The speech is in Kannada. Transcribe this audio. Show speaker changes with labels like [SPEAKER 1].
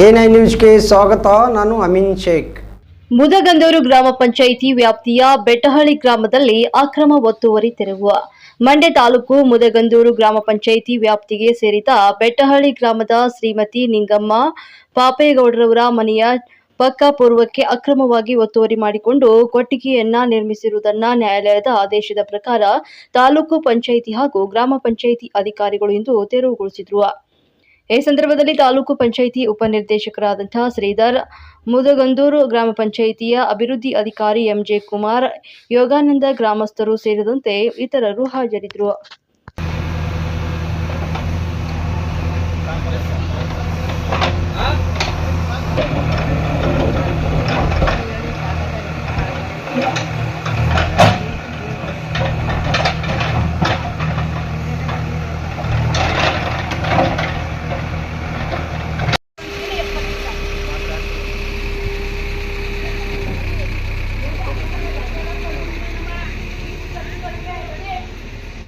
[SPEAKER 1] ಐ ನ್ಯೂಸ್ಗೆ ಸ್ವಾಗತ, ನಾನು ಅಮಿನ್ ಶೇಖ್.
[SPEAKER 2] ಮುದಗಂದೂರು ಗ್ರಾಮ ಪಂಚಾಯಿತಿ ವ್ಯಾಪ್ತಿಯ ಬೆಟ್ಟಹಳ್ಳಿ ಗ್ರಾಮದಲ್ಲಿ ಅಕ್ರಮ ಒತ್ತುವರಿ ತೆರವು. ಮಂಡ್ಯ ತಾಲೂಕು ಮುದಗಂದೂರು ಗ್ರಾಮ ಪಂಚಾಯಿತಿ ವ್ಯಾಪ್ತಿಗೆ ಸೇರಿದ ಬೆಟ್ಟಹಳ್ಳಿ ಗ್ರಾಮದ ಶ್ರೀಮತಿ ನಿಂಗಮ್ಮ ಪಾಪೇಗೌಡರವರ ಮನೆಯ ಪಕ್ಕ ಪೂರ್ವಕ್ಕೆ ಅಕ್ರಮವಾಗಿ ಒತ್ತುವರಿ ಮಾಡಿಕೊಂಡು ಕೊಟ್ಟಿಗೆಯನ್ನ ನಿರ್ಮಿಸಿರುವುದನ್ನ ನ್ಯಾಯಾಲಯದ ಆದೇಶದ ಪ್ರಕಾರ ತಾಲೂಕು ಪಂಚಾಯಿತಿ ಹಾಗೂ ಗ್ರಾಮ ಪಂಚಾಯಿತಿ ಅಧಿಕಾರಿಗಳು ಇಂದು ತೆರವುಗೊಳಿಸಿದ್ರು. ಈ ಸಂದರ್ಭದಲ್ಲಿ ತಾಲೂಕು ಪಂಚಾಯಿತಿ ಉಪನಿರ್ದೇಶಕರಾದಂತಹ ಶ್ರೀಧರ್ ಮುದಗಂದೂರು ಗ್ರಾಮ ಪಂಚಾಯಿತಿಯ ಅಭಿವೃದ್ಧಿ ಅಧಿಕಾರಿ ಎಂಜೆ ಕುಮಾರ್ ಯೋಗಾನಂದ ಗ್ರಾಮಸ್ಥರು ಸೇರಿದಂತೆ ಇತರರು ಹಾಜರಿದ್ದರು.